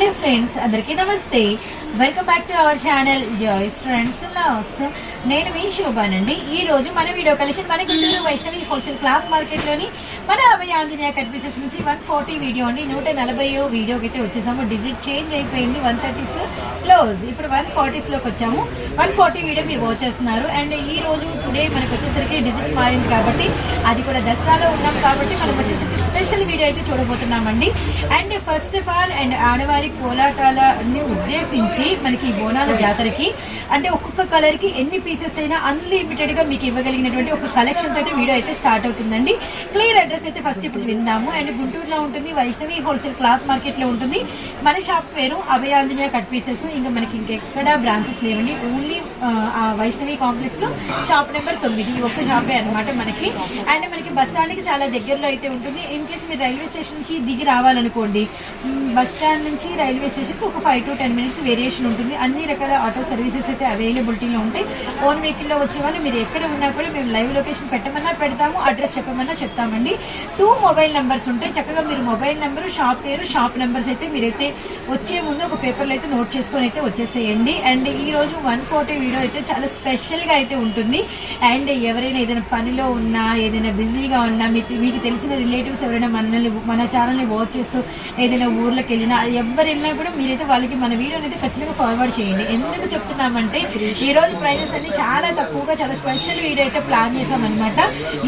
Hello friends అందరికీ నమస్తే. Welcome back to our channel Joy's Friends Vlogs నేను మీ శోభానండి. ఈ రోజు మన వీడియో కలెక్షన్ మన గుంటూరు వైష్ణవి హోల్సేల్ క్లాత్ మార్కెట్లోని మన అభయ ఆంజనేయ కట్ పీసెస్ నుంచి వన్ ఫార్టీ వీడియో అండి. నూట నలభై వీడియోకి అయితే వచ్చేసాము. డిజిట్ చేంజ్ అయిపోయింది. వన్ థర్టీస్ క్లోజ్ ఇప్పుడు వన్ ఫార్టీస్లోకి వచ్చాము. వన్ ఫార్టీ వీడియో మీరు వచ్చేస్తున్నారు అండ్ ఈ రోజు టుడే మనకు వచ్చేసరికి డిజిట్ మారింది కాబట్టి అది కూడా దసరాలో ఉన్నాం కాబట్టి మనం వచ్చేసరికి స్పెషల్ వీడియో అయితే చూడబోతున్నామండి. And first of all and ఆడవారి కోలాటాలని ఉద్దేశించి మనకి ఈ బోనాల జాతరకి అంటే ఒక్కొక్క కలర్కి ఎన్ని పీసెస్ అయినా అన్లిమిటెడ్గా మీకు ఇవ్వగలిగినటువంటి ఒక కలెక్షన్ అయితే వీడియో అయితే స్టార్ట్ అవుతుందండి. క్లియర్ అడ్రస్ అయితే ఫస్ట్ ఇప్పుడు విందాము. అండ్ గుంటూరులో ఉంటుంది వైష్ణవి హోల్సేల్ క్లాత్ మార్కెట్లో ఉంటుంది. మన షాప్ పేరు అభయాంజనేయ కట్ పీసెస్ ఇంకా మనకి ఇంకెక్కడ బ్రాంచెస్ లేవండి. ఓన్లీ వైష్ణవి కాంప్లెక్స్లో షాప్ నెంబర్ తొమ్మిది. ఈ ఒక్క షాపే అన్నమాట మనకి. అండ్ మనకి బస్ స్టాండ్కి చాలా దగ్గరలో అయితే ఉంటుంది. ఇన్ కేసు మీరు రైల్వే స్టేషన్ నుంచి దిగి రావాలనుకోండి బస్ స్టాండ్ నుంచి రైల్వే స్టేషన్కి ఒక five to ten minutes variation ఉంటుంది. అన్ని రకాల ఆటో సర్వీసెస్ అయితే అవైలబిలిటీలో ఉంటాయి. ఓన్ వెహికల్లో వచ్చేవాళ్ళు మీరు ఎక్కడ ఉన్నా కూడా మేము లైవ్ లొకేషన్ పెట్టమన్నా పెడతాము అడ్రస్ చెప్పమన్నా చెప్తామండి. టూ మొబైల్ నెంబర్స్ ఉంటాయి. చక్కగా మీరు మొబైల్ నెంబర్ షాప్ పేరు షాప్ నెంబర్స్ అయితే మీరైతే వచ్చే ముందు ఒక పేపర్లో అయితే నోట్ చేసుకొని అయితే వచ్చేసేయండి. అండ్ ఈరోజు వన్ ఫార్టీ వీడియో అయితే చాలా స్పెషల్గా అయితే ఉంటుంది. అండ్ ఎవరైనా ఏదైనా పనిలో ఉన్నా ఏదైనా బిజీగా ఉన్నా మీకు మీకు తెలిసిన రిలేటివ్స్ ఎవరైనా మనల్ని మన ఛానల్ని వాచ్ చేస్తూ ఏదైనా ఊర్లోకి వెళ్ళినా ఎవరి వెళ్ళినా కూడా మీరైతే వాళ్ళకి మన వీడియోని అయితే ఖచ్చితంగా ఫార్వర్డ్ చేయండి. ఎందుకు చెప్తున్నామంటే ఈ రోజు ప్రైజెస్ అన్ని చాలా తక్కువగా చాలా స్పెషల్ వీడియో అయితే ప్లాన్ చేసామన్నమాట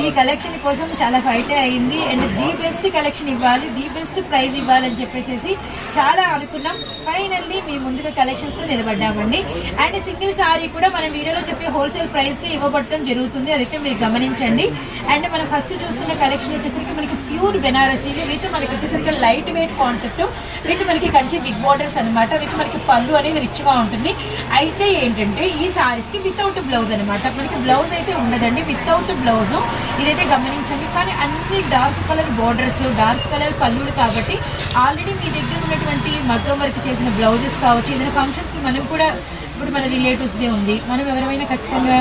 ఈ కలెక్షన్ కోసం చాలా ఫైట్ అయింది. అండ్ ది బెస్ట్ కలెక్షన్ ఇవ్వాలి ది బెస్ట్ ప్రైజ్ ఇవ్వాలని చెప్పేసి చాలా అనుకున్నాం. ఫైనల్లీ మీ ముందుగా కలెక్షన్స్తో నిలబడ్డామండి. అండ్ సింగిల్ సారీ కూడా మనం వీడియోలో చెప్పే హోల్సేల్ ప్రైస్గా ఇవ్వబడటం జరుగుతుంది. అదైతే మీరు గమనించండి. అండ్ మనం ఫస్ట్ చూస్తున్న కలెక్షన్ వచ్చేసరికి మనకి ప్యూర్ బెనారసీలు విత్ మనకి వచ్చేసరికి లైట్ వెయిట్ కాన్సెప్ట్ విత్ మనకి మంచి బిగ్ బార్డర్స్ అనమాట వీటి మనకి పళ్ళు అనేది రిచ్గా ఉంటుంది. అయితే ఏంటంటే ఈ శారీస్కి వితౌట్ బ్లౌజ్ అనమాట మనకి బ్లౌజ్ అయితే ఉండదండి. వితౌట్ బ్లౌజ్ ఇదైతే గమనించండి. కానీ అన్ని dark colour borders dark colour పళ్ళులు కాబట్టి ఆల్రెడీ మీ దగ్గర ఉన్నటువంటి మగ్గం వర్క్ చేసిన బ్లౌజెస్ కావచ్చు ఏదైనా ఫంక్షన్స్కి మనం కూడా ఇప్పుడు మన రిలేటివ్స్దే ఉంది. మనం ఎవరైనా ఖచ్చితంగా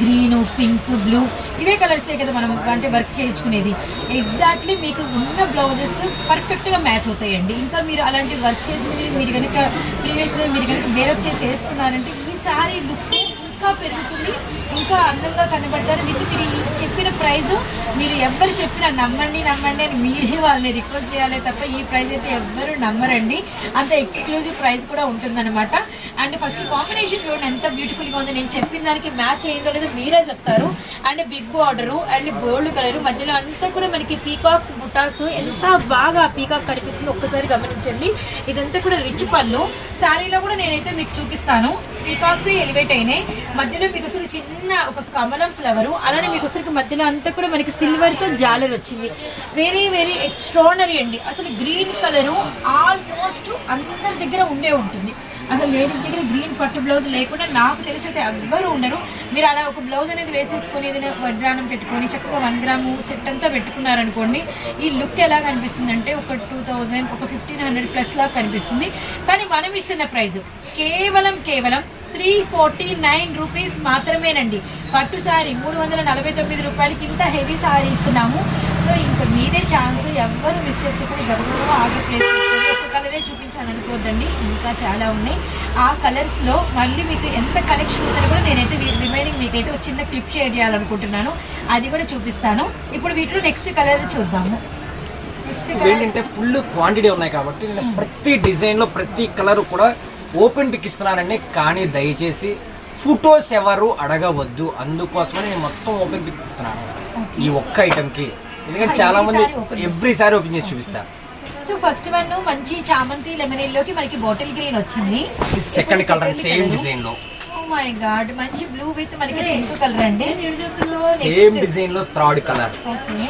గ్రీన్ పింక్ బ్లూ ఇవే కలర్సే కదా మనం అంటే వర్క్ చేయించుకునేది. ఎగ్జాక్ట్లీ మీకు ఉన్న బ్లౌజెస్ పర్ఫెక్ట్గా మ్యాచ్ అవుతాయండి. ఇంకా మీరు అలాంటి వర్క్ చేసి మీరు కనుక ప్రీవియస్లో మీరు కనుక వేరప్ చేసి వేసుకున్నారంటే ఈసారి లుక్ ఇంకా పెరుగుతుంది. ఇంకా అందంగా కనబడతారు మీకు మీరు చెప్పిన ప్రైజ్ మీరు ఎవ్వరు చెప్పినా నమ్మండి నమ్మండి అని మీరే వాళ్ళని రిక్వెస్ట్ చేయాలి తప్ప ఈ ప్రైస్ అయితే ఎవ్వరు నమ్మరండి. అంత ఎక్స్క్లూజివ్ ప్రైజ్ కూడా ఉంటుందన్నమాట. అండ్ ఫస్ట్ కాంబినేషన్ చూడండి ఎంత బ్యూటిఫుల్గా ఉంది. నేను చెప్పిన దానికి మ్యాచ్ అయిందో లేదో మీరే చెప్తారు. And big border and gold colour మధ్యలో అంతా కూడా మనకి పీకాక్స్ బుటాస్ ఎంత బాగా పీకాక్ కనిపిస్తుందో ఒక్కసారి గమనించండి. ఇదంతా కూడా రిచ్ పళ్ళు. శారీలో కూడా నేనైతే మీకు చూపిస్తాను. పీకాక్స్ ఎలివేట్ అయినాయి. మధ్యలో మీకు అసలు చిన్న ఒక కమలం ఫ్లవర్ అలానే మీకు అసలు మధ్యలో అంతా కూడా మనకి సిల్వర్తో జాలర్ వచ్చింది. వెరీ వెరీ ఎక్స్ట్రానరీ అండి. అసలు గ్రీన్ కలరు ఆల్మోస్ట్ అందరి దగ్గర ఉండే ఉంటుంది. అసలు లేడీస్ దగ్గర గ్రీన్ పట్టు బ్లౌజ్ లేకుండా నాకు తెలిసి అయితే ఎవ్వరు ఉండరు. మీరు అలా ఒక బ్లౌజ్ అనేది వేసేసుకొని ఏదైనా వడ్రానం పెట్టుకొని చక్కగా వన్ గ్రాము సెట్ అంతా పెట్టుకున్నారనుకోండి ఈ లుక్ ఎలా కనిపిస్తుంది అంటే ఒక టూ థౌజండ్ ఒక ఫిఫ్టీన్ హండ్రెడ్ ప్లస్ లాగా కనిపిస్తుంది. కానీ మనం ఇస్తున్న ప్రైస్ కేవలం కేవలం త్రీ ఫార్టీ నైన్ రూపీస్ మాత్రమేనండి. పట్టు సారీ మూడు వందల నలభై తొమ్మిది రూపాయలకి ఇంత హెవీ సారీ ఇస్తున్నాము. సో ఇంకా మీదే ఛాన్స్. ఎవ్వరు మిస్ చేసుకోకుండా గబగబా ఆర్డర్ ప్లేస్ ఒక కలరే చూపించాను అనుకోవద్దండి. ఇంకా చాలా ఉన్నాయి. ఆ కలర్స్లో మళ్ళీ మీకు ఎంత కలెక్షన్ ఉందని కూడా నేనైతే రిమైనింగ్ మీకైతే ఒక చిన్న క్లిప్ షేర్ చేయాలనుకుంటున్నాను. అది కూడా చూపిస్తాను. ఇప్పుడు వీటిలో నెక్స్ట్ కలర్ చూద్దాము. నెక్స్ట్ కలర్ ఏంటంటే ఫుల్ క్వాంటిటీ ఉన్నాయి కాబట్టి నేను ప్రతి డిజైన్లో ప్రతి కలర్ కూడా ఓపెన్ పిక్ ఇస్తున్నానండి. కానీ దయచేసి ఫొటోస్ ఎవరు అడగవద్దు. అందుకోసమని నేను మొత్తం ఓపెన్ పిక్స్ ఇస్తున్నాను. ఈ ఒక్క ఐటమ్కి ఎందుకంటే చాలా మంది every saree open every saree open చేసి చూపిస్తా. సో ఫస్ట్ వన్ మంచి చామంతి లెమన్లోకి మనకి బాటిల్ గ్రీన్ వచ్చింది. Second colour same. డిజైన్లో. ఓ మై గాడ్ మంచి బ్లూ విత్ మనకి పింక్ కలర్ అండి. సేమ్ డిజైన్లో థర్డ్ కలర్ ఓకే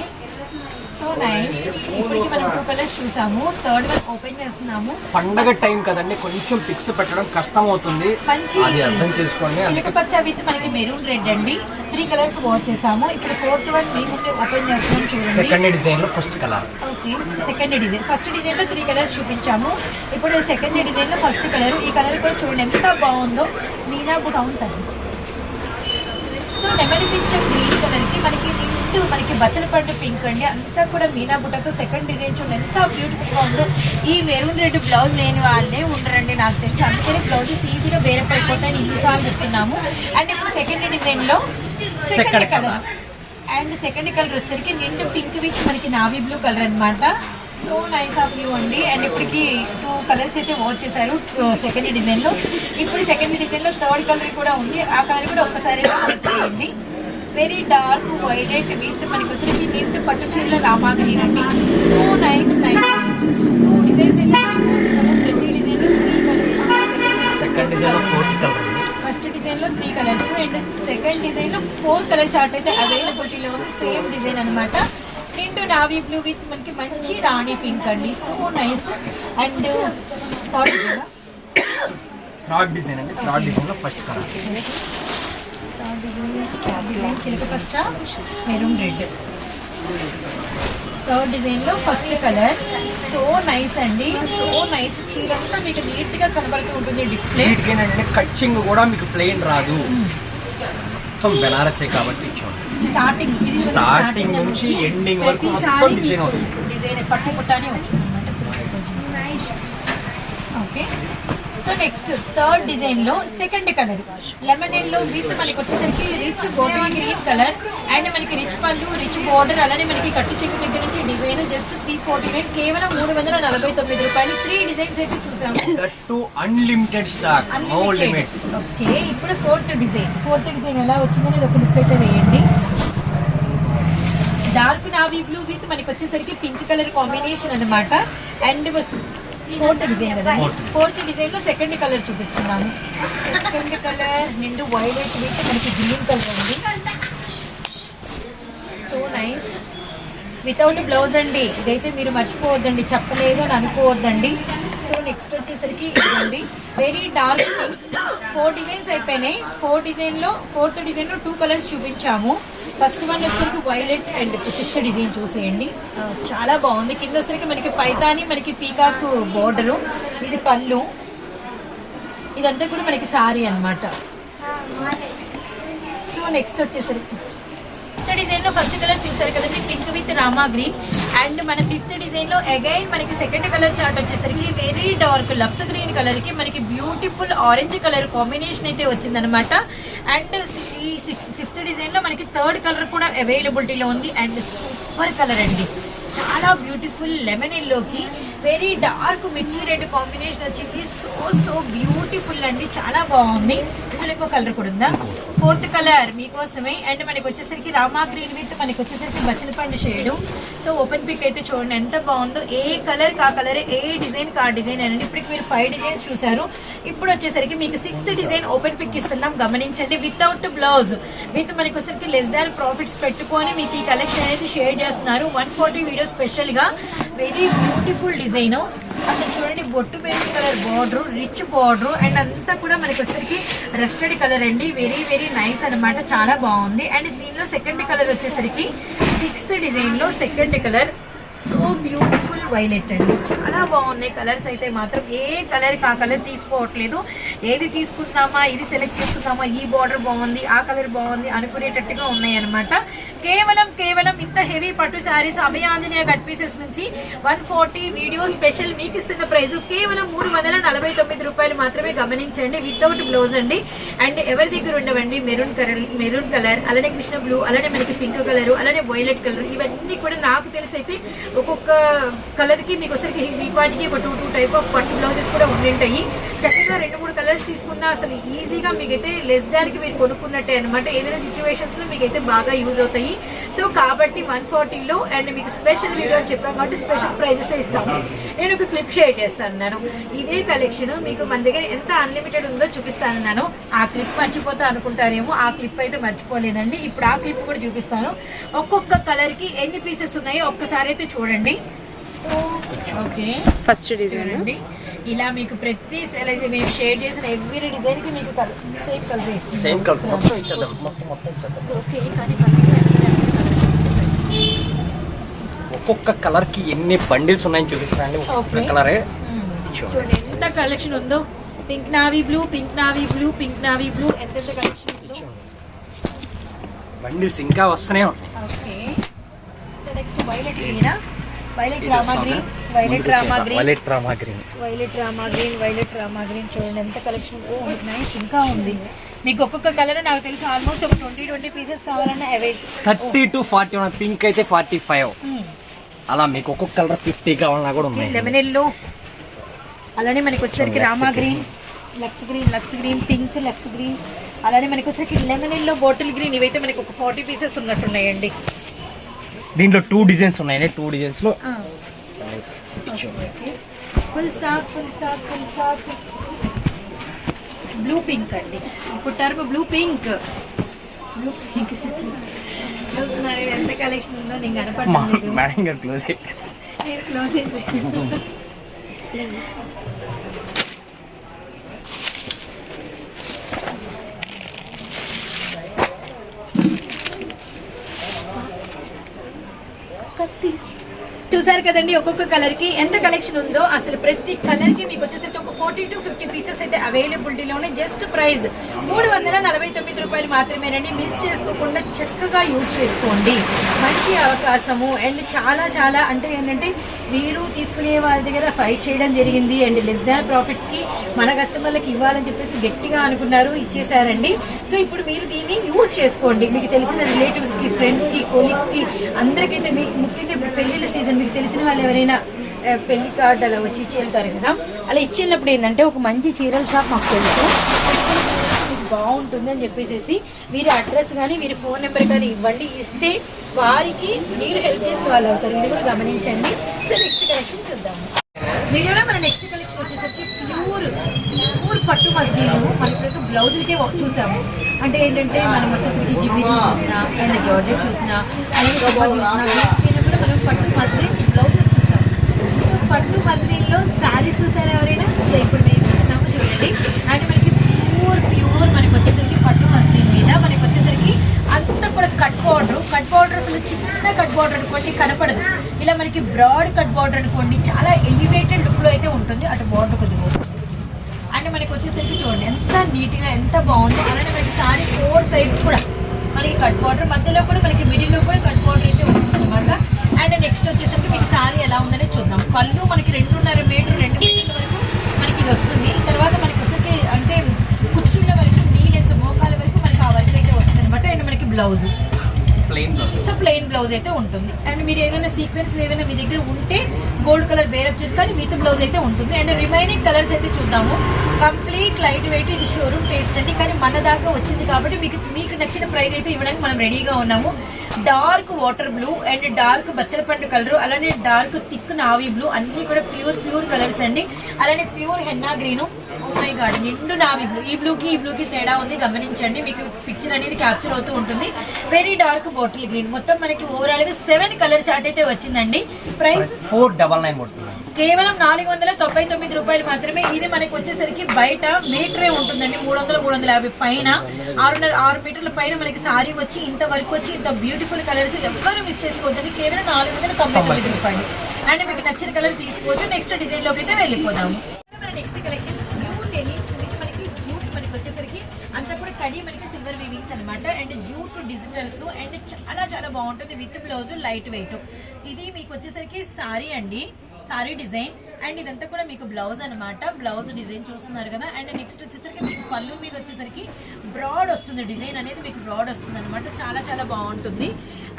నైస్ ఇప్పటికి మనం టూ కలర్స్ చూసాము. థర్డ్ వన్ ఓపెన్ చేస్తున్నాము. పండగ టైం కదండి కొంచెం పిక్స్ పెట్టడం కష్టం అవుతుంది మంచి అది అర్థం చేసుకోండి. చిలక పచ్చ విత్ మనకి మెరూన్ రెడ్ అండి. త్రీ కలర్స్ వాచ్ చేసాము. ఇప్పుడు ఫోర్త్ వన్ మీ ముందే ఓపెన్ చేస్తున్నాం చూడండి. సెకండ్ డిజైన్లో first colour okay second design first డిజైన్లో త్రీ కలర్స్ చూపించాము. ఇప్పుడు సెకండ్ డిజైన్లో ఫస్ట్ కలర్ ఈ కలర్ కూడా చూడండి ఎంత బాగుందో. మీనా బుటౌన్ తగ్గించి. సో నెమలి పిక్చర్ గ్రీన్ కలర్ వచ్చేసరికి మనకి నిండు మనకి బచ్చల పండు పింక్ అండి. అంతా కూడా మీనా బుట్టతో సెకండ్ డిజైన్ చూడండి. ఎంత బ్యూటిఫుల్గా ఉందో. ఈ మెరూన్ రెడ్ బ్లౌజ్ లేని వాళ్ళే ఉండరండి నాకు తెలిసి. అందుకని బ్లౌజెస్ ఈజీగా వేరే పడిపోతాయని ఇన్నిసార్లు చెప్తున్నాము. అండ్ ఇప్పుడు సెకండ్ డిజైన్లో Second second. Colour and second colour వచ్చేసరికి నిండు పింక్ విత్ మనకి నావీ బ్లూ కలర్ అన్నమాట. సో నైస్ ఆఫ్ యూ అండి. అండ్ ఇప్పటికి టూ కలర్స్ అయితే వాచ్ చేశారు సెకండ్ డిజైన్లో. ఇప్పుడు సెకండ్ డిజైన్లో థర్డ్ కలర్ కూడా ఉంది. ఆ కలర్ కూడా ఒక్కసారి watch చేయండి వెరీ డార్క్ వైలెట్ విత్ మనకి వచ్చేసి నిండు. పట్టు చీరల రామాగ్రీన్ అండి so nice nice two designs ప్రతి డిజైన్లో three colours second design fourth colour అండి ఫస్ట్ డిజైన్లో త్రీ కలర్స్ అండ్ సెకండ్ డిజైన్లో ఫోర్ కలర్ చార్ట్ అయితే అవైలబిలిటీలో ఉంది సేమ్ డిజైన్ అన్నమాట. నిండు నావీ బ్లూ విత్ మనకి మంచి రాణి పింక్ అండి. So nice and third third design అండి. థర్డ్ డిజైన్లో first colour third design design చిలక పచ్చ మెరూన్ రెడ్ థర్డ్ డిజైన్లో ఫస్ట్ కలర్ సో నైస్ అండి. సో నైస్ చీర అంతా మీకు నీట్గా కనబడుతూ ఉంటుంది డిస్ప్లే కచ్చింగ్ కూడా మీకు ప్లెయిన్ రాదు. మొత్తం బెనారసే కాబట్టి చూడండి. స్టార్టింగ్ Starting నుంచి ending వరకు మొత్తం design వస్తుంది. డిజైన్ పట్టు పుట్టానే వస్తుంది. ఓకే సో నెక్స్ట్ థర్డ్ డిజైన్లో second colour lemon yellow with మనకి వచ్చేసరికి rich bottle green colour and మనకి రిచ్ పళ్ళు రిచ్ బార్డర్ అలానే మనకి కట్టు చెక్కు దగ్గర నుంచి design just three forty nine కేవలం మూడు వందల నలభై తొమ్మిది రూపాయలు. త్రీ డిజైన్స్ అయితే చూసాము. అన్లిమిటెడ్ స్టాక్ ఓకే ఇప్పుడు ఫోర్త్ డిజైన్ ఫోర్త్ డిజైన్ ఎలా వచ్చిందో ఇది ఒక లుక్ అయితే వేయండి. డార్క్ నావీ బ్లూ విత్ మనకి వచ్చేసరికి పింక్ కలర్ కాంబినేషన్ అన్నమాట. అండ్ ఫోర్త్ డిజైన్ కదా. Fourth design. లో సెకండ్ కలర్ చూపిస్తున్నాము సెకండ్ కలర్ నిండు వైలెట్ విత్ మనకి గ్రీన్ కలర్ ఉంది. So nice. వితౌట్ బ్లౌజ్ అండి. ఇదైతే మీరు మర్చిపోవద్దండి చెప్పలేదు అని అనుకోవద్దండి. సో నెక్స్ట్ వచ్చేసరికి ఇదండి. Very dark pink four designs అయిపోయినాయి. ఫోర్ డిజైన్లో ఫోర్త్ డిజైన్లో టూ కలర్స్ చూపించాము. ఫస్ట్ వన్ వచ్చేసరికి వైలెట్ అండ్ సిక్స్త్ డిజైన్ చూసేయండి. చాలా బాగుంది. కింద వచ్చేసరికి మనకి పైతాని మనకి పీకాక్ బోర్డరు ఇది పళ్ళు. ఇదంతా కూడా మనకి సారీ అన్నమాట. సో నెక్స్ట్ వచ్చేసరికి ఫిఫ్త్ డిజైన్లో ఫస్ట్ కలర్ చూసారు కదండి పింక్ విత్ రామా గ్రీన్ అండ్ మన ఫిఫ్త్ డిజైన్లో అగైన్ మనకి సెకండ్ కలర్ చార్ట్ వచ్చేసరికి వెరీ డార్క్ లక్స్ గ్రీన్ కలర్కి మనకి బ్యూటిఫుల్ ఆరెంజ్ కలర్ కాంబినేషన్ అయితే వచ్చిందనమాట అండ్ ఈ ఫిఫ్త్ డిజైన్లో మనకి థర్డ్ కలర్ కూడా అవైలబిలిటీలో ఉంది. అండ్ సూపర్ కలర్ అండి. చాలా బ్యూటిఫుల్ లెమన్ ఎల్లోకి వెరీ డార్క్ మిర్చి రెడ్ కాంబినేషన్ వచ్చింది. సో సో బ్యూటిఫుల్ అండి. చాలా బాగుంది. ఇందులో ఇంకో కలర్ కూడా ఉందా? ఫోర్త్ కలర్ మీకోసమే. అండ్ మనకి వచ్చేసరికి రామా గ్రీన్ విత్ మనకి వచ్చేసరికి బచ్చల పండు షేడు సో ఓపెన్ పిక్ అయితే చూడండి. ఎంత బాగుందో. ఏ కలర్ కా కలర్ ఏ డిజైన్ కా డిజైన్ అని ఇప్పటికి మీరు ఫైవ్ డిజైన్స్ చూసారు ఇప్పుడు వచ్చేసరికి మీకు సిక్స్త్ డిజైన్ ఓపెన్ పిక్ ఇస్తున్నాం. గమనించండి. వితౌట్ బ్లౌజ్ విత్ మనకి వచ్చేసరికి లెస్ దాన్ ప్రాఫిట్స్ పెట్టుకొని మీకు ఈ కలెక్షన్ అనేది షేర్ చేస్తున్నారు. వన్ ఫార్టీ వీడియో స్పెషల్గా వెరీ బ్యూటిఫుల్ డిజైన్ అసలు చూడండి బొట్టు బేసి colour border rich border and అంతా కూడా మనకి వచ్చేసరికి రెస్టెడ్ కలర్ అండి. వెరీ వెరీ నైస్ అన్నమాట. చాలా బాగుంది. అండ్ దీనిలో సెకండ్ కలర్ వచ్చేసరికి సిక్స్త్ డిజైన్లో second colour. So beautiful violet అండి. చాలా బాగున్నాయి. కలర్స్ అయితే మాత్రం ఏ కలర్ ఆ కలర్ తీసుకోవట్లేదు. ఏది తీసుకుందామా ఇది సెలెక్ట్ చేసుకుందామా ఈ బార్డర్ బాగుంది ఆ కలర్ బాగుంది అనుకునేటట్టుగా ఉన్నాయి అనమాట కేవలం కేవలం ఇంత హెవీ పట్టు శారీస్ అభయాంజనేయ కట్ పీసెస్ నుంచి వన్ ఫార్టీ వీడియో స్పెషల్ మీకు ఇస్తున్న ప్రైస్ కేవలం మూడు వందల నలభై తొమ్మిది రూపాయలు మాత్రమే గమనించండి. వితౌట్ బ్లౌజ్ అండి. అండ్ ఎవరి దగ్గర ఉండవండి? మెరూన్ కలర్ మెరూన్ కలర్ అలానే కృష్ణ బ్లూ అలానే మనకి పింక్ కలర్ అలానే వైలెట్ కలర్ ఇవన్నీ కూడా నాకు తెలిసి అయితే ఒక్కొక్క కలర్కి మీకు ఒకసారికి వీటికి ఒక టూ టూ టైప్ ఆఫ్ పట్టు బ్లౌజెస్ కూడా ఉండింటాయి. చక్కగా రెండు మూడు కలర్స్ తీసుకున్నా అసలు ఈజీగా మీకైతే లెస్ దానికి మీరు కొనుక్కున్నట్టే అనమాట ఏదైనా సిచ్యువేషన్స్లో మీకైతే బాగా యూజ్ అవుతాయి. సో కాబట్టి వన్ ఫార్టీలో అండ్ మీకు స్పెషల్ వీడియో అని చెప్పాం కాబట్టి స్పెషల్ ప్రైజెస్ ఇస్తాము. నేను ఒక క్లిప్ షేర్ చేస్తాను ఇవే కలెక్షన్ మీకు మన దగ్గర ఎంత అన్లిమిటెడ్ ఉందో చూపిస్తాను ఆ క్లిప్ మర్చిపోతా అనుకుంటారేమో ఆ క్లిప్ అయితే మర్చిపోలేనండి ఇప్పుడు ఆ క్లిప్ కూడా చూపిస్తాను. ఒక్కొక్క కలర్కి ఎన్ని పీసెస్ ఉన్నాయో ఒక్కసారి అయితే చూడండి. సో ఓకే ఫస్ట్ డిజైన్ చూడండి. ఇలా మీకు ప్రతి మేము షేర్ చేసిన ఎవ్రీ డిజైన్కి మీకు సేమ్ కలర్ ఇస్తుంది సేమ్ కలర్ మొత్తం ఇచ్చేద్దాం. మొత్తం మొత్తం ఇచ్చేద్దాం. ఓకే కానీ ఫస్ట్ ఒక్కొక్క కలర్కి ఎన్ని బండిల్స్ ఉన్నాయని చూపిస్తానండి. ఒక్కొక్క. కలరే చూడండి ఎంత కలెక్షన్ ఉందో. Pink navy blue pink navy blue pink navy blue ఎంతెంత కలెక్షన్ ఉందో. బండిల్స్ ఇంకా వస్తూనే ఉన్నాయి. Okay next violet గ్రీనా violet rama green violet rama green violet rama green violet rama green violet rama green చూడండి. ఎంత కలెక్షన్ ఓ nice ఇంకా ఉంది. మీకు ఒక్కొక్క కలర్ నాకు తెలిసి. ఆల్మోస్ట్ ఒక ట్వంటీ ట్వంటీ పీసెస్ కావాలన్నా అవైల్ థర్టీ టు ఫార్టీ ఉన్న పింక్ అయితే ఫార్టీ ఫైవ్. అలా మీకు ఒక్కొక్క కలర్ ఫిఫ్టీ కావాలన్నా కూడా ఉన్నాయి. లెమన్ ఎల్లో అలానే మనకి వచ్చేసరికి rama green lux green lux green pink lux green అలానే మనకి వచ్చేసరికి లెమన్ ఎల్లో బాటిల్ గ్రీన్ ఇవైతే మనకి ఒక ఫార్టీ పీసెస్ ఉన్నట్టున్నాయండి. దీంట్లో టూ డిజైన్స్ ఉన్నాయి. టూ డిజైన్స్లో full stock full stock full stock blue pink అండి. ఇప్పుడు term blue pink blue pink చూస్తున్నారు ఎంత కలెక్షన్ ఉందో నేను కనపడడం లేదు మేడం గారు క్లోజ్ క్లోజ్ అయిపోయింది చూసారు కదండి ఒక్కొక్క కలర్కి ఎంత కలెక్షన్ ఉందో అసలు ప్రతి కలర్కి మీకు వచ్చేసరికి ఒక ఫార్టీ టు ఫిఫ్టీ పీసెస్ అయితే అవైలబిలిటీలోనే జస్ట్ ప్రైస్ మూడు వందల నలభై తొమ్మిది రూపాయలు మాత్రమేనండి. మిస్ చేసుకోకుండా చక్కగా యూజ్ చేసుకోండి. మంచి అవకాశము. అండ్ చాలా చాలా అంటే ఏంటంటే మీరు తీసుకునే వాళ్ళ దగ్గర ఫైట్ చేయడం జరిగింది అండ్ లెస్ దాన్ ప్రాఫిట్స్కి మన కస్టమర్లకు ఇవ్వాలని చెప్పేసి గట్టిగా అనుకున్నారు ఇచ్చేసారండి సో ఇప్పుడు మీరు దీన్ని యూజ్ చేసుకోండి. మీకు తెలిసిన రిలేటివ్స్కి ఫ్రెండ్స్కి కోలీగ్స్కి అందరికైతే మీ ముఖ్యంగా ఇప్పుడు పెళ్ళిళ్ళ సీజన్ మీకు తెలిసిన వాళ్ళు ఎవరైనా పెళ్ళి కార్డు అలా వచ్చి ఇచ్చి వెళ్తారు కదా. అలా ఇచ్చినప్పుడు ఏంటంటే ఒక మంచి చీరల షాప్ మాకు తెలుసు. బాగుంటుందని బాగుంటుంది అని చెప్పేసి మీరు అడ్రస్ కానీ మీరు ఫోన్ నెంబర్ కానీ ఇవ్వండి. ఇస్తే వారికి మీరు హెల్ప్ చేసిన వాళ్ళు అవుతారు. ఇది కూడా గమనించండి. నెక్స్ట్ కలెక్షన్ చూద్దాము. వీడియోలో మన నెక్స్ట్ కలెక్షన్ వచ్చేసరికి ప్యూర్ ప్యూర్ పట్టు మస్లీలు మనం ఇప్పుడు బ్లౌజులకే చూసాము. అంటే ఏంటంటే మనం వచ్చేసరికి జిమ్మి చూసిన అండ్ జార్జెట్ చూసిన అలాగే శోభా చూసిన కూడా మనం పట్టు మస్లీ బ్లౌజెస్ చూసాము. సో పట్టు మస్లీల్లో శారీస్ చూసారా ఎవరైనా? సో ఇప్పుడు మేము చూస్తున్నాము చూడండి. అండ్ మనకి ప్యూర్ ప్యూర్ మనకి వచ్చేసరికి పట్టు మస్లిన్ మీద మనకి కట్ బార్డర్ కట్ బార్డర్ అసలు చిన్న కట్ బార్డర్ అనుకోండి కనపడదు. ఇలా మనకి బ్రాడ్ కట్ బార్డర్ అనుకోండి చాలా ఎలివేటెడ్ లుక్లో అయితే ఉంటుంది. అటు బార్డర్ కొద్దిగా అండ్ మనకి వచ్చేసరికి చూడండి ఎంత నీట్గా ఎంత బాగుందో. అలానే మనకి సారీ ఫోర్ సైడ్స్ కూడా మనకి కట్ బార్డర్ మధ్యలో కూడా మనకి మిడిల్లో కూడా కట్ బార్డర్ అయితే వచ్చింది అనమాట అండ్ నెక్స్ట్ వచ్చేసరికి మీకు సారీ ఎలా ఉందనే చూద్దాం. పళ్ళు మనకి రెండున్నర మీటర్ రెండు మీటర్ల వరకు మనకి ఇది వస్తుంది. తర్వాత మనకి వచ్చేసరికి అంటే కూర్చున్న వరకు నీళ్ళెంత మోకాల వరకు మనకి ఆ వరకు అయితే వస్తుంది అనమాట blouse. Plain so plain blouse అయితే ఉంటుంది. అండ్ మీరు ఏదైనా సీక్వెన్స్ ఏదైనా మీ దగ్గర ఉంటే గోల్డ్ కలర్ బేరప్ చేసుకొని విత్ బ్లౌజ్ అయితే ఉంటుంది. అండ్ రిమైనింగ్ కలర్స్ అయితే చూద్దాము. కంప్లీట్ లైట్ వెయిట్ ఇది షోరూమ్ టేస్ట్ అండి. కానీ మన దాకా వచ్చింది కాబట్టి మీకు మీకు నచ్చిన ప్రైస్ అయితే ఇవ్వడానికి మనం రెడీగా ఉన్నాము. Dark water blue and dark బచ్చలపండు colour అలానే డార్క్ థిక్ నావీ బ్లూ అన్ని కూడా ప్యూర్ ప్యూర్ కలర్స్ అండి. అలానే pure henna green my god నిండు నావీ బ్లూ ఈ బ్లూకి ఈ బ్లూకి తేడా ఉంది గమనించండి. మీకు పిక్చర్ అనేది క్యాప్చర్ అవుతూ ఉంటుంది. వెరీ డార్క్ బాటిల్ గ్రీన్ మొత్తం మనకి ఓవరాల్గా సెవెన్ కలర్ చార్ట్ అయితే వచ్చిందండి. ప్రైస్ ఫోర్ డబల్ నైన్ కేవలం నాలుగు వందల తొంభై తొమ్మిది రూపాయలు మాత్రమే. ఇది మనకి వచ్చేసరికి బయట మీటరే ఉంటుందండి. మూడు వందల మూడు వందల యాభై పైన. ఆరున్నర ఆరు మీటర్ల పైన మనకి సారీ వచ్చి ఇంత వరకు వచ్చి ఇంత బ్యూటిఫుల్ కలర్స్ ఎవ్వరూ మిస్ చేసుకోవద్దండి కేవలం నాలుగు వందల తొంభై తొమ్మిది రూపాయలు. అండ్ మీకు నచ్చిన కలర్ తీసుకోవచ్చు. నెక్స్ట్ డిజైన్లోకి అయితే వెళ్ళిపోదాము. నెక్స్ట్ కలెక్షన్ న్యూ టెలిక్స్ విత్ మనకి జూట్ మనకి వచ్చేసరికి అంతా మనకి సిల్వర్ వీవింగ్స్ అనమాట అండ్ జూట్ డిజిటల్స్ అండ్ చాలా చాలా బాగుంటుంది. విత్ బ్లౌజ్ లైట్ వెయిట్ ఇది మీకు వచ్చేసరికి సారీ అండి. సారీ డిజైన్ అండ్ ఇదంతా కూడా మీకు బ్లౌజ్ అన్నమాట. బ్లౌజ్ డిజైన్ చూస్తున్నారు కదా. అండ్ నెక్స్ట్ వచ్చేసరికి మీకు పళ్ళు మీద వచ్చేసరికి బ్రాడ్ వస్తుంది. డిజైన్ అనేది మీకు బ్రాడ్ వస్తుంది అనమాట చాలా చాలా బాగుంటుంది.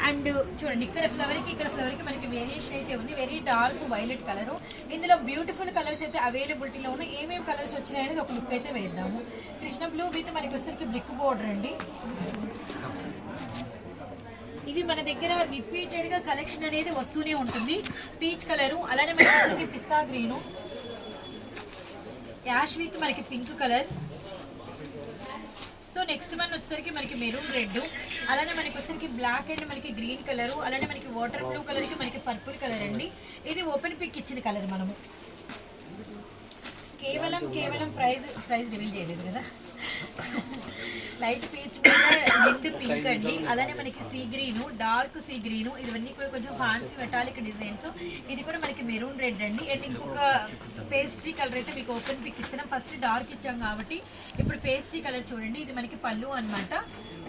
అండ్ చూడండి ఇక్కడ ఫ్లవర్కి ఇక్కడ ఫ్లవర్కి మనకి వేరియేషన్ అయితే ఉంది. వెరీ డార్క్ వైలెట్ కలర్ ఇందులో బ్యూటిఫుల్ కలర్స్ అయితే అవైలబిలిటీలో ఉన్నాయి. ఏమేమి కలర్స్ వచ్చినాయి అనేది ఒక లుక్ అయితే వేద్దాము. కృష్ణ బ్లూ విత్ మనకి వచ్చేసరికి బ్రిక్ బోర్డర్ అండి. ఇవి మన దగ్గర రిపీటెడ్గా కలెక్షన్ అనేది వస్తూనే ఉంటుంది. పీచ్ కలరు అలానే మనకి పిస్తా గ్రీను యాష్ విత్ మనకి pink colour so next one వచ్చేసరికి మనకి మెరూన్ రెడ్ అలానే మనకి వచ్చేసరికి బ్లాక్ అండ్ మనకి గ్రీన్ కలర్ అలానే మనకి వాటర్ బ్లూ కలర్కి మనకి పర్పుల్ కలర్ అండి. ఇది ఓపెన్ పిక్ ఇచ్చిన కలర్ మనము. కేవలం కేవలం ప్రైస్ ప్రైస్ రివీల్ చేయలేదు కదా. లైట్ పీచ్ మీద పింక్ అండి. అలానే మనకి sea green dark sea green ఇవన్నీ కూడా కొంచెం ఫ్యాన్సీ మెటాలిక్ డిజైన్స్. ఇది కూడా మనకి మెరూన్ రెడ్ అండి. అండ్ ఇంకొక పేస్ట్రీ కలర్ అయితే మీకు ఓపెన్ పిక్ ఇస్తున్నాం. ఫస్ట్ డార్క్ ఇచ్చాం కాబట్టి ఇప్పుడు పేస్ట్రీ కలర్ చూడండి. ఇది మనకి పళ్ళు అన్నమాట.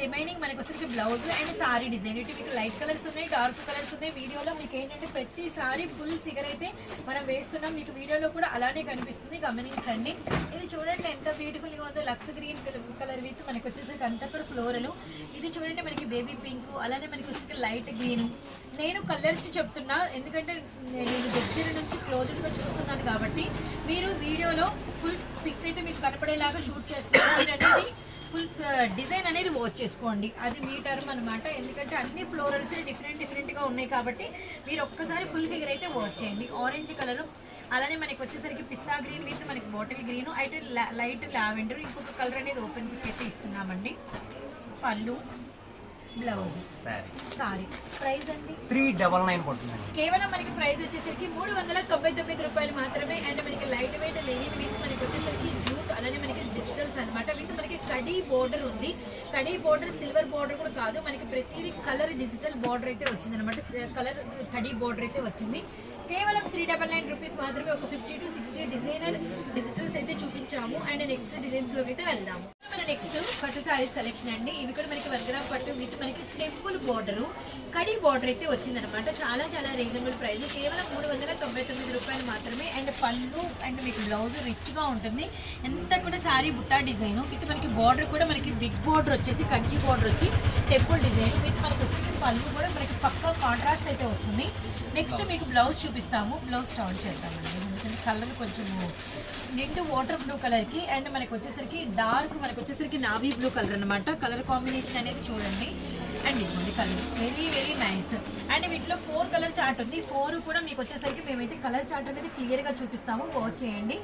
రిమైనింగ్ మనకు వచ్చరికి బ్లౌజ్ అండ్ సారీ డిజైన్ ఇటు మీకు లైట్ కలర్స్ ఉన్నాయి డార్క్ కలర్స్ ఉన్నాయి. వీడియోలో మీకు ఏంటంటే ప్రతిసారి ఫుల్ ఫిగర్ అయితే మనం వేస్తున్నాం. మీకు వీడియోలో కూడా అలానే కనిపిస్తుంది. గమనించండి. ఇది చూడండి ఎంత బ్యూటిఫుల్గా ఉందో. లక్స్ గ్రీన్ కలర్ విత్ మనకు వచ్చేసరికి అంతా కూడా ఫ్లోరల్ ఇది చూడండి మనకి బేబీ పింక్ అలానే మనకి వచ్చేసరికి లైట్ గ్రీన్ నేను కలర్స్ చెప్తున్నా ఎందుకంటే నేను దగ్గర నుంచి క్లోజ్డ్గా చూస్తున్నాను కాబట్టి మీరు వీడియోలో ఫుల్ పిక్ అయితే మీకు కనపడేలాగా షూట్ చేస్తున్నారు. మీరు అనేది ఫుల్ డిజైన్ అనేది వాచ్ చేసుకోండి. అది మీ టర్మ్ అనమాట ఎందుకంటే అన్ని ఫ్లోరల్స్ డిఫరెంట్ డిఫరెంట్గా ఉన్నాయి కాబట్టి మీరు ఒక్కసారి ఫుల్ ఫిగర్ అయితే వాచ్ చేయండి. ఆరెంజ్ కలర్ అలానే మనకి వచ్చేసరికి పిస్తా గ్రీన్ విత్ మనకి బాటిల్ గ్రీన్ అయితే లైట్ లావెండర్ ఇంకొక కలర్ అనేది ఓపెన్ పిక్ అయితే ఇస్తున్నామండి. పళ్ళు బ్లౌజ్ సారీ సారీ ప్రైస్ అండి? త్రీ డబల్ నైన్ కేవలం మనకి ప్రైస్ వచ్చేసరికి మూడు వందల తొంభై తొమ్మిది రూపాయలు మాత్రమే. అండ్ మనకి లైట్ వెయిట్ లెనిన్ విత్ మనకి వచ్చేసరికి జూట్ అలానే మనకి డిజిటల్స్ అన్నమాట. విత్ కడీ బోర్డర్ ఉంది. కడీ బోర్డర్ సిల్వర్ బోర్డర్ కూడా కాదు. మనకి ప్రతిదీ కలర్ డిజిటల్ బోర్డర్ అయితే వచ్చింది అనమాట కలర్ కడీ బోర్డర్ అయితే వచ్చింది. కేవలం త్రీ డబల్ నైన్ రూపీస్ మాత్రమే ఒక fifty to sixty designer digitals అయితే చూపించాము. అండ్ నెక్స్ట్ డిజైన్స్లోకి అయితే వెళ్దాము. మన నెక్స్ట్ పట్టు సారీస్ కలెక్షన్ అండి. ఇవి కూడా మనకి వరగ్రామ్ పట్టు విత్ మనకి టెంపుల్ బార్డర్ కడి బార్డర్ అయితే వచ్చిందనమాట చాలా చాలా రీజనబుల్ ప్రైస్ కేవలం మూడు వందల తొంభై తొమ్మిది రూపాయలు మాత్రమే. అండ్ పళ్ళు అండ్ మీకు బ్లౌజ్ రిచ్గా ఉంటుంది. ఎంత కూడా శారీ బుట్టా డిజైన్ విత్ మనకి బార్డర్ కూడా మనకి బిగ్ బార్డర్ వచ్చేసి కంచి బార్డర్ వచ్చి టెంపుల్ డిజైన్ విత్ మనకి వచ్చేసి పళ్ళు కూడా మనకి పక్క కాంట్రాస్ట్ అయితే వస్తుంది. నెక్స్ట్ మీకు బ్లౌజ్ చూపిస్తాము. బ్లౌజ్ స్టార్ట్ చేద్దామండి. ఎందుకంటే కలర్ కొంచెం నిండు వాటర్ బ్లూ కలర్కి అండ్ మనకు వచ్చేసరికి డార్క్ మనకు వచ్చేసరికి నావీ బ్లూ కలర్ అనమాట కలర్ కాంబినేషన్ అనేది చూడండి. అండ్ ఇదిగోండి colour. Very very nice. And వీటిలో ఫోర్ కలర్ చార్ట్ ఉంది. ఫోర్ కూడా మీకు వచ్చేసరికి మేమైతే కలర్ చార్ట్ అనేది క్లియర్గా చూపిస్తాము. వాచ్ చేయండి.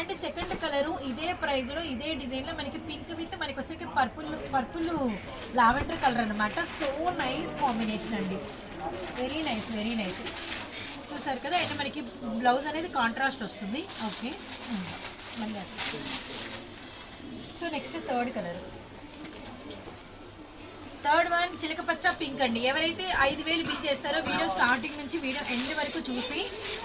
అండ్ సెకండ్ కలరు ఇదే ప్రైజ్లో ఇదే డిజైన్లో మనకి పింక్ విత్ మనకి వచ్చేసరికి పర్పుల్ పర్పుల్ లావెండర్ కలర్ అన్నమాట. సో నైస్ కాంబినేషన్ అండి. Very nice very nice. చూసారు కదా అయితే మనకి బ్లౌజ్ అనేది కాంట్రాస్ట్ వస్తుంది. ఓకే మళ్ళీ so next third colour third one చిలకపచ్చ pink అండి. ఎవరైతే ఐదు వేలు బిల్ చేస్తారో వీడియో స్టార్టింగ్ నుంచి వీడియో ఎండ్ వరకు చూసి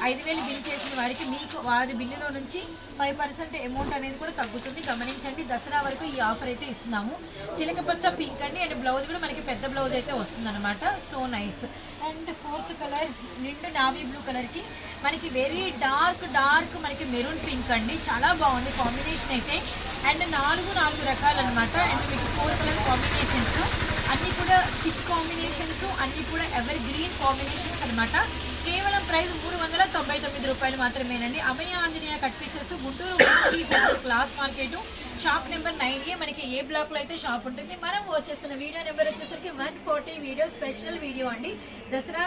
ఐదు వేలు బిల్ చేసిన వారికి మీకు వారి బిల్లులో నుంచి ఫైవ్ పర్సెంట్ అమౌంట్ అనేది కూడా తగ్గుతుంది. గమనించండి దసరా వరకు ఈ ఆఫర్ అయితే ఇస్తున్నాము. చిలకపచ్చ పింక్ అండి. అండ్ బ్లౌజ్ కూడా మనకి పెద్ద బ్లౌజ్ అయితే వస్తుందన్నమాట. So nice. And fourth colour నిండు నావీ బ్లూ కలర్కి మనకి వెరీ డార్క్ డార్క్ మనకి మెరూన్ పింక్ అండి. చాలా బాగుంది కాంబినేషన్ అయితే. అండ్ నాలుగు నాలుగు రకాలన్నమాట. అండ్ మీకు ఫోర్ కలర్ కాంబినేషన్స్. అన్నీ కూడా థిక్ కాంబినేషన్స్ అన్నీ కూడా ఎవర్ గ్రీన్ కాంబినేషన్స్ అన్నమాట. కేవలం ప్రైస్ మూడు వందల తొంభై తొమ్మిది రూపాయలు మాత్రమేనండి. Abhaya Anjaneya cut pieces Guntur cloth market shop number nine A మనకి ఏ బ్లాక్లో అయితే షాప్ ఉంటుంది మనం వచ్చేస్తున్న వీడియో నెంబర్ వచ్చేసరికి one forty video special video అండి. దసరా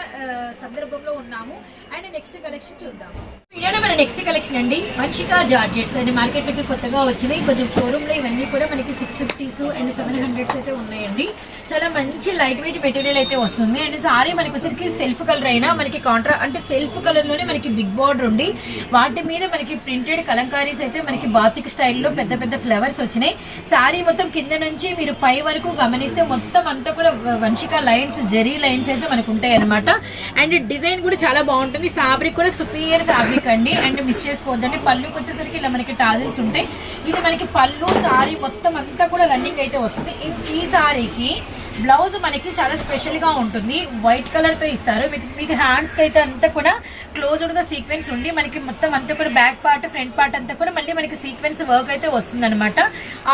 సందర్భంలో ఉన్నాము. అండ్ నెక్స్ట్ కలెక్షన్ చూద్దాం వీడియోలో మన నెక్స్ట్ కలెక్షన్ అండి మంచిగా జార్జెట్స్ అండి. మార్కెట్లోకి కొత్తగా వచ్చినాయి కొంచెం షోరూంలో ఇవన్నీ కూడా మనకి six fifties and seven hundreds అయితే ఉన్నాయండి. చాలా మంచి లైట్ వెయిట్ మెటీరియల్ అయితే వస్తుంది. అండ్ సారీ మనకి వచ్చరికి సెల్ఫ్ కలర్ అయినా మనకి కాంట్రా అంటే సెల్ఫ్ కలర్లోనే మనకి బిగ్ బార్డర్ ఉండి వాటి మీద మనకి ప్రింటెడ్ కలంకారీస్ అయితే మనకి బాతిక్ స్టైల్లో పెద్ద పెద్ద ఫ్లవర్ ఫ్లవర్స్ వచ్చినాయి. శారీ మొత్తం కింద నుంచి మీరు పై వరకు గమనిస్తే మొత్తం అంతా కూడా వంశిక లైన్స్ జెరీ లైన్స్ అయితే మనకు ఉంటాయి అనమాట అండ్ డిజైన్ కూడా చాలా బాగుంటుంది. ఫ్యాబ్రిక్ కూడా సుపీరియర్ ఫ్యాబ్రిక్ అండి. అండ్ మిస్ చేసుకోవద్దండి. పళ్ళుకి వచ్చేసరికి ఇలా మనకి టాజిల్స్ ఉంటాయి. ఇది మనకి పళ్ళు సారీ మొత్తం అంతా కూడా రన్నింగ్ అయితే వస్తుంది. ఈ- ఈ సారీకి బ్లౌజ్ మనకి చాలా స్పెషల్గా ఉంటుంది. వైట్ కలర్తో ఇస్తారు. మీకు మీకు హ్యాండ్స్కి అయితే అంతా కూడా క్లోజ్డ్గా సీక్వెన్స్ ఉండి మనకి మొత్తం అంతా కూడా బ్యాక్ పార్ట్ ఫ్రంట్ పార్ట్ అంతా కూడా మళ్ళీ మనకి సీక్వెన్స్ వర్క్ అయితే వస్తుంది అనమాట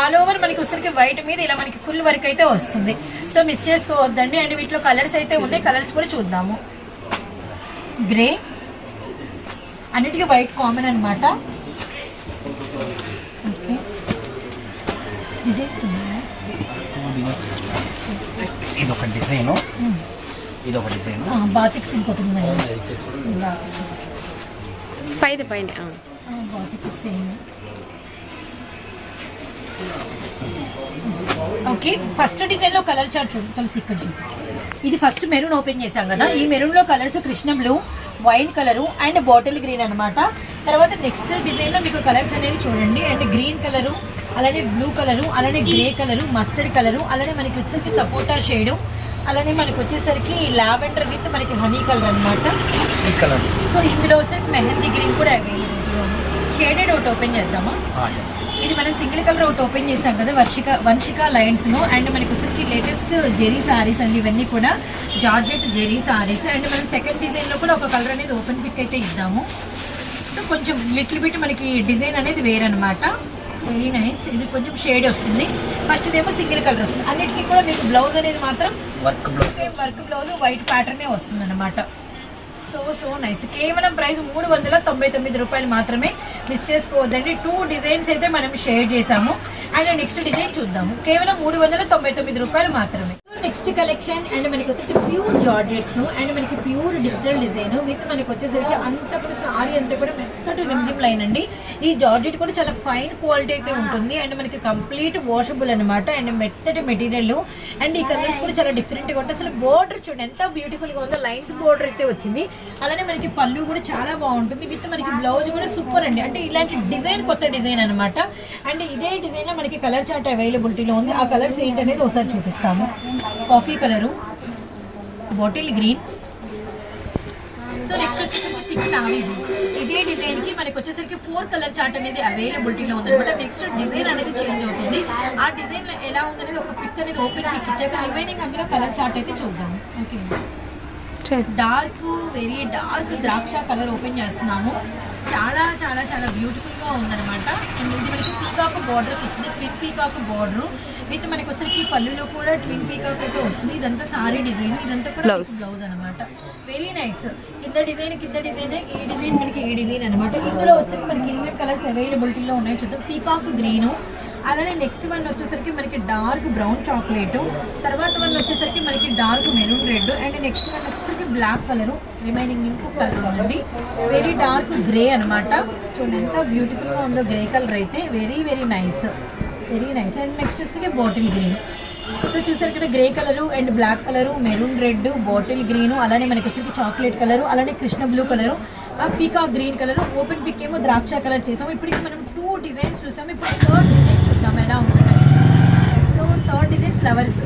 ఆల్ ఓవర్ మనకి ఉసరికి వైట్ మీద ఇలా మనకి ఫుల్ వర్క్ అయితే వస్తుంది. సో మిస్ చేసుకోవద్దండి. అండ్ వీటిలో కలర్స్ అయితే ఉన్నాయి. కలర్స్ కూడా చూద్దాము. గ్రే అన్నిటికీ వైట్ కామన్ అనమాట ఓకే డిజైన్స్ ఉన్నాయి? ఇది ఒక డిజైన్. ఇది ఒక డిజైన్ ఇంకోటి ఉందండి. పైది పైన సేమ్ ఓకే ఫస్ట్ డిజైన్లో కలర్ చార్ట్ చూడు కలిసి ఇక్కడ చూపించు. ఇది ఫస్ట్ మెరూన్ ఓపెన్ చేసాం కదా ఈ మెరూన్లో colours Krishna blue wine colour and bottle green అన్నమాట. తర్వాత నెక్స్ట్ డిజైన్లో మీకు కలర్స్ అనేది చూడండి అండ్ గ్రీన్ కలరు అలానే బ్లూ కలరు అలానే గ్రే కలరు మస్టర్డ్ కలరు అలానే మనకి వచ్చేసరికి సపోటా షేడు అలానే మనకి వచ్చేసరికి లావెండర్ విత్ మనకి హనీ కలర్ కలర్ సో ఇందులో వచ్చేసరికి మెహందీ గ్రీన్ కూడా అవైలబుల్ షేడెడ్ ఒకటి ఓపెన్ చేద్దామా? ఇది మనం సింగిల్ కలర్ ఒకటి ఓపెన్ చేసాం కదా వర్షిక వంశిక లైన్స్ను. అండ్ మనకి వచ్చరికి లేటెస్ట్ జెరీ సారీస్ అండి ఇవన్నీ కూడా. జార్జెట్ జెరీ సారీస్ అండ్ మనం సెకండ్ డిజైన్లో కూడా ఒక కలర్ అనేది ఓపెన్ పిక్ అయితే ఇద్దాము. సో కొంచెం లిటిల్ బిట్ మనకి డిజైన్ అనేది వేరనమాట వెరీ నైస్ ఇది కొంచెం షేడ్ వస్తుంది. ఫస్ట్ ఇదేమో సింగిల్ కలర్ వస్తుంది. అన్నిటికీ కూడా మీకు బ్లౌజ్ అనేది మాత్రం work blouse same work blouse white ప్యాటర్నే వస్తుంది అనమాట సో సో నైస్ కేవలం ప్రైస్ మూడు వందల తొంభై తొమ్మిది రూపాయలు మాత్రమే మిస్ చేసుకోవద్దండి. టూ డిజైన్స్ అయితే మనం షేర్ చేసాము అండ్ నెక్స్ట్ డిజైన్ చూద్దాము. కేవలం మూడు వందల తొంభై తొమ్మిది రూపాయలు మాత్రమే. నెక్స్ట్ కలెక్షన్ అండ్ మనకి వచ్చేసి ప్యూర్ జార్జెట్స్ అండ్ మనకి ప్యూర్ డిజిటల్ డిజైన్ విత్ మనకి వచ్చేసరికి అంత కూడా సారీ అంతా కూడా మెత్తటి రిమ్జిమ్ లైన్ అండి. ఈ జార్జెట్ కూడా చాలా ఫైన్ క్వాలిటీ అయితే ఉంటుంది అండ్ మనకి కంప్లీట్ వాషబుల్ అనమాట అండ్ మెత్తటి మెటీరియల్. అండ్ ఈ కలర్స్ కూడా చాలా డిఫరెంట్గా ఉంటాయి. అసలు బోర్డర్ చూడండి ఎంత బ్యూటిఫుల్గా ఉందో లైన్స్ బోర్డర్ అయితే వచ్చింది. అలానే మనకి పళ్ళు కూడా చాలా బాగుంటుంది. విత్ మనకి బ్లౌజ్ కూడా సూపర్ అండి. అంటే ఇలాంటి డిజైన్ కొత్త డిజైన్ అనమాట అండ్ ఇదే డిజైన్ మనకి కలర్ చార్ట్ అవైలబిలిటీలో ఉంది. ఆ కలర్స్ ఏంటనేది ఒకసారి చూపిస్తాము. Coffee colour bottle green. So next వచ్చేసరికి థిక్ నావీ ఇదే. డిజైన్కి మనకి వచ్చేసరికి ఫోర్ కలర్ చార్ట్ అనేది అవైలబిలిటీలో ఉంది అనమాట నెక్స్ట్ డిజైన్ అనేది చేంజ్ అవుతుంది. ఆ డిజైన్ ఎలా ఉందనేది ఒక పిక్ అనేది ఓపెన్ పిక్ ఇచ్చాక రిమైనింగ్ అందులో కలర్ చార్ట్ అయితే చూద్దాం. ఓకే డార్క్ వెరీ డార్క్ ద్రాక్ష కలర్ ఓపెన్ చేస్తున్నాము. చాలా చాలా చాలా బ్యూటిఫుల్గా ఉందన్నమాట. అండ్ ఇది మనకి పీకాక్ బార్డర్స్ వస్తుంది. ట్విన్ పీకాక్ బార్డర్ విత్ మనకి వచ్చేసరికి పళ్ళులో కూడా ట్విన్ పీకాక్ అయితే వస్తుంది. ఇదంతా సారీ డిజైన్ ఇదంతా కూడా బ్లౌజ్ అనమాట వెరీ నైస్ కింద డిజైన్ కింద డిజైన్ ఈ డిజైన్ మనకి ఈ డిజైన్ అనమాట ఇందులో వచ్చేసి మనకి ఏమేమి కలర్స్ అవైలబిలిటీలో ఉన్నాయో. చూద్దాం. పీకాక్ గ్రీను అలానే నెక్స్ట్ వన్ వచ్చేసరికి మనకి డార్క్ బ్రౌన్ చాక్లెట్ తర్వాత వన్ వచ్చేసరికి మనకి dark maroon red and next one వచ్చేసరికి బ్లాక్ కలర్ రిమైనింగ్ ఇంకొక కలర్ ఉందండి. వెరీ డార్క్ గ్రే అనమాట చూడండి ఎంత బ్యూటిఫుల్గా ఉందో గ్రే కలర్ అయితే very very nice very nice and next వచ్చేసరికి బాటిల్ గ్రీన్ సో చూసారు కదా grey colour and black colour maroon red bottle green అలానే మనకి వచ్చేసరికి చాక్లెట్ కలరు అలానే Krishna blue colour peacock green colour open pic ఏమో ద్రాక్ష కలర్ చేసాము. ఇప్పుడు మనం టూ డిజైన్స్ చూసాము. ఇప్పుడు ఎలా ఉంటుంది సో థర్డ్ డిజైన్ ఫ్లవర్స్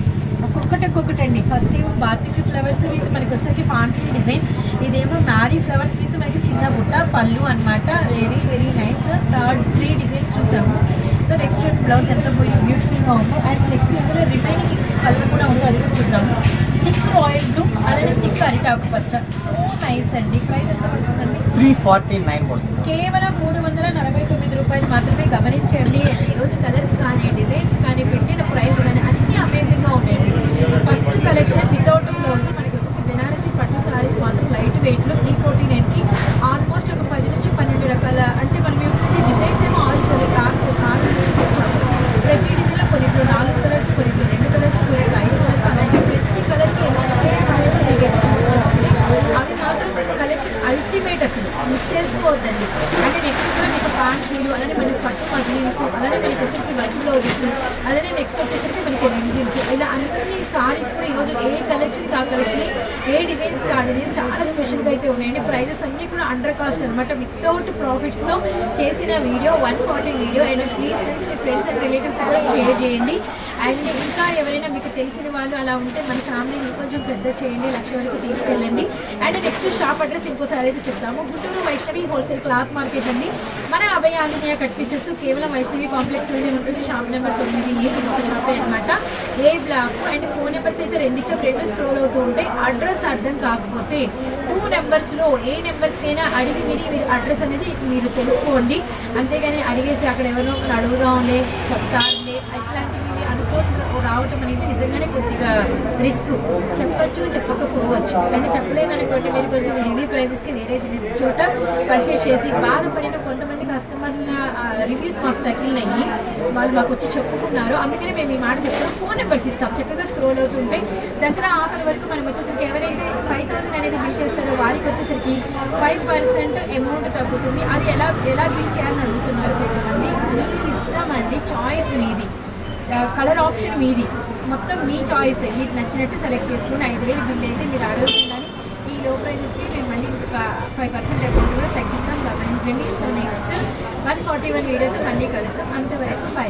ఒక్కొక్కటి ఒక్కొక్కటి అండి. ఫస్ట్ ఏమో బాతిక్ ఫ్లవర్స్ విత్ మనకి వచ్చేసరికి ఫాన్సీ డిజైన్ ఇదేమో మ్యారీ ఫ్లవర్స్ విత్ మనకి చిన్న బుట్ట పళ్ళు అన్నమాట very very nice third three designs చూసాము సో నెక్స్ట్ బ్లౌజ్ ఎంత బ్యూటిఫుల్గా ఉందో అండ్ నెక్స్ట్ ఇందులో రిమైనింగ్ కలర్ కూడా ఉందో అది కూడా చూద్దాము థిక్ రాయల్ బ్లూ అలానే థిక్ అరిటాకు పచ్చ సో నైస్ అండి ప్రైస్ ఎంత పడుతుందండి? త్రీ ఫార్టీ నైన్ కేవలం మూడు వందల నలభై రూపాయలు మాత్రమే గమనించండి. ఈరోజు కలర్స్ కానీ డిజైన్స్ కానీ పెట్టిన ప్రైస్ కానీ అన్ని అమేజింగ్గా ఉన్నాయండి. ఫస్ట్ కలెక్షన్ వితౌట్ బ్లౌజ్ మనకి వస్తుంది. బెనారసి పట్టు సారీస్ మాత్రం లైట్ వెయిట్లో త్రీ ఫోర్టీ నైన్కి ఆల్మోస్ట్ ఒక పది నుంచి పన్నెండు రకాల అంటే మనం డిజైన్స్ ఏమో ఆరు కాకు ఆరు ప్రతి డిజైన్లో కొన్నిట్లో నాలుగు కలర్స్ కొన్నిట్లో రెండు కలర్స్ కొన్నిట్లో ఐదు కలర్స్ అలాగే ప్రతి కలర్కి ఎన్ని కలర్స్ ఉన్నాయో మీకు ఎక్కడ చూపించామండి అవి మాత్రం కలెక్షన్ అల్టిమేట్ అసలు. మిస్ చేసుకోవద్దండి. అంటే నెక్స్ట్ కూడా మీకు ఫ్యాన్సీలు అలానే మనకి పట్టు మజిల్స్ అలానే మనకి వచ్చేసరికి వర్క్ బ్లౌజెస్ అలానే నెక్స్ట్ వచ్చేసరికి మనకి రెగ్జిమ్స్ ఇలా అన్ని సారీస్ కూడా ఈరోజు ఏ కలెక్షన్ ఆ కలెక్షన్ ఏ డిజైన్స్ ఆ డిజైన్స్ చాలా అయితే ఉన్నాయండి. ప్రైజెస్ అన్నీ కూడా అండర్ కాస్ట్ అనమాట వితౌట్ ప్రాఫిట్స్తో చేసిన video one forty video and please friends me friends and relatives కూడా షేర్ చేయండి. అండ్ ఇంకా ఎవరైనా మీకు తెలిసిన వాళ్ళు అలా ఉంటే మన ఫ్యామిలీని ఇంకొంచెం పెద్ద చేయండి లక్ష వరకు తీసుకెళ్ళండి. అండ్ నెక్స్ట్ షాప్ అడ్రస్ ఇంకోసారి అయితే చెప్తాము. Guntur Vaishnavi wholesale cloth market అండి. మన అభయ ఆంజనేయ కట్ పీసెస్ కేవలం వైష్ణవి కాంప్లెక్స్లోనే ఉంటుంది. షాప్ నెంబర్ తొమ్మిది ఏ ఇది షాపే అనమాట A block and phone numbers అయితే రెండు ఇచ్చాం. రెండు స్క్రోల్ అవుతూ ఉంటాయి. అడ్రస్ అర్థం కాకపోతే నెంబర్స్లో ఏ నెంబర్స్కైనా అడిగి మీరు మీరు అడ్రస్ అనేది మీరు తెలుసుకోండి. అంతేగాని అడిగేసి అక్కడ ఎవరో ఒకరు అడుగుదాంలే చెప్తారులే ఇట్లాంటివి అనుకోని రావటం అనేది నిజంగానే కొద్దిగా రిస్క్. చెప్పొచ్చు చెప్పకపోవచ్చు. కానీ చెప్పలేదు అనుకోండి మీరు కొంచెం హెవీ ప్రైజెస్కి వేరే చోట పర్చేస్ చేసి బాధపడిన వన్ రివ్యూస్ మాకు తగిలినాయి. వాళ్ళు మాకు వచ్చి చెప్పుకున్నారు. అందుకనే మేము ఈ మాట చెప్తాం ఫోన్ నెంబర్స్ ఇస్తాం. చక్కగా స్క్రోల్ అవుతుంటే దసరా ఆఫర్ వరకు మనం వచ్చేసరికి ఎవరైతే ఫైవ్ థౌసండ్ అనేది బిల్ చేస్తారో వారికి వచ్చేసరికి ఫైవ్ పర్సెంట్ అమౌంట్ తగ్గుతుంది. అది ఎలా ఎలా బిల్ చేయాలని అడుగుతున్నారు కొంతమంది మీ ఇష్టం అండి. చాయిస్ మీది. కలర్ ఆప్షన్ మీది. మొత్తం మీ చాయిస్ మీకు నచ్చినట్టు సెలెక్ట్ చేసుకుని ఐదు వేలు బిల్ అయితే మీరు అడుగుతుందని ఈ లో ప్రైజెస్కి మేము మళ్ళీ ఫైవ్ పర్సెంట్ చేయండి so next one forty one వీడియోతో మళ్ళీ కలుస్తాం. అంతవరకు బై